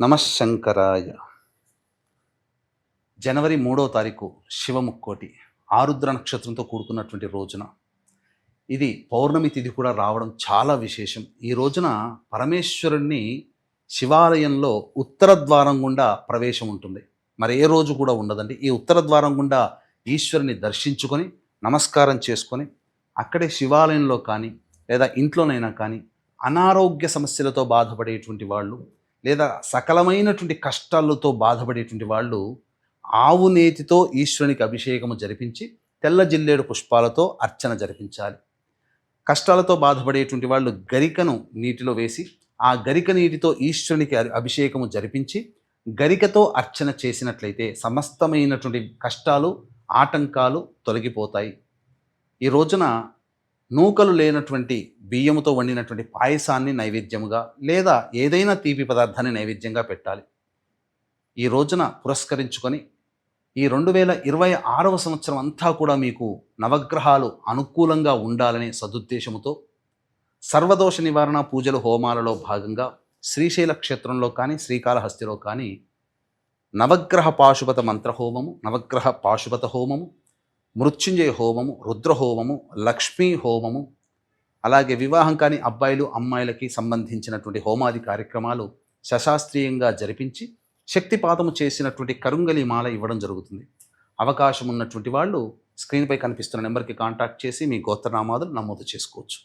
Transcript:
నమశంకరాయ. జనవరి మూడో తారీఖు శివముక్కోటి ఆరుద్ర నక్షత్రంతో కూడుకున్నటువంటి రోజున. ఇది పౌర్ణమి తిథి కూడా రావడం చాలా విశేషం. ఈ రోజున పరమేశ్వరుణ్ణి శివాలయంలో ఉత్తర ద్వారం గుండా ప్రవేశం ఉంటుంది. మరి ఏ రోజు కూడా ఉండదండి. ఈ ఉత్తర ద్వారం గుండా ఈశ్వరుని దర్శించుకొని నమస్కారం చేసుకొని అక్కడే శివాలయంలో కానీ లేదా ఇంట్లోనైనా కానీ అనారోగ్య సమస్యలతో బాధపడేటువంటి వాళ్ళు లేదా సకలమైనటువంటి కష్టాలతో బాధపడేటువంటి వాళ్ళు ఆవు నేతితో ఈశ్వరునికి అభిషేకము జరిపించి తెల్ల జిల్లేడు పుష్పాలతో అర్చన జరిపించాలి. కష్టాలతో బాధపడేటువంటి వాళ్ళు గరికను నీటిలో వేసి ఆ గరిక నీటితో ఈశ్వరునికి అభిషేకము జరిపించి గరికతో అర్చన చేసినట్లయితే సమస్తమైనటువంటి కష్టాలు ఆటంకాలు తొలగిపోతాయి. ఈ రోజున నూకలు లేనటువంటి బియ్యముతో వండినటువంటి పాయసాన్ని నైవేద్యముగా లేదా ఏదైనా తీపి పదార్థాన్ని నైవేద్యంగా పెట్టాలి. ఈ రోజున పురస్కరించుకొని ఈ రెండు వేల ఇరవై ఆరవ సంవత్సరం అంతా కూడా మీకు నవగ్రహాలు అనుకూలంగా ఉండాలనే సదుద్దేశముతో సర్వదోష నివారణ పూజలు హోమాలలో భాగంగా శ్రీశైల క్షేత్రంలో కానీ శ్రీకాళహస్తిలో కానీ నవగ్రహ పాశుపత మంత్రహోమము నవగ్రహ పాశుపత హోమము మృత్యుంజయ హోమము రుద్రహోమము లక్ష్మీ హోమము అలాగే వివాహం కాని అబ్బాయిలు అమ్మాయిలకి సంబంధించినటువంటి హోమాది కార్యక్రమాలు శశాస్త్రీయంగా జరిపించి శక్తిపాతము చేసినటువంటి కరుంగలి మాల ఇవ్వడం జరుగుతుంది. అవకాశం ఉన్నటువంటి వాళ్ళు స్క్రీన్పై కనిపిస్తున్న నెంబర్కి కాంటాక్ట్ చేసి మీ గోత్రనామాదులు నమోదు చేసుకోవచ్చు.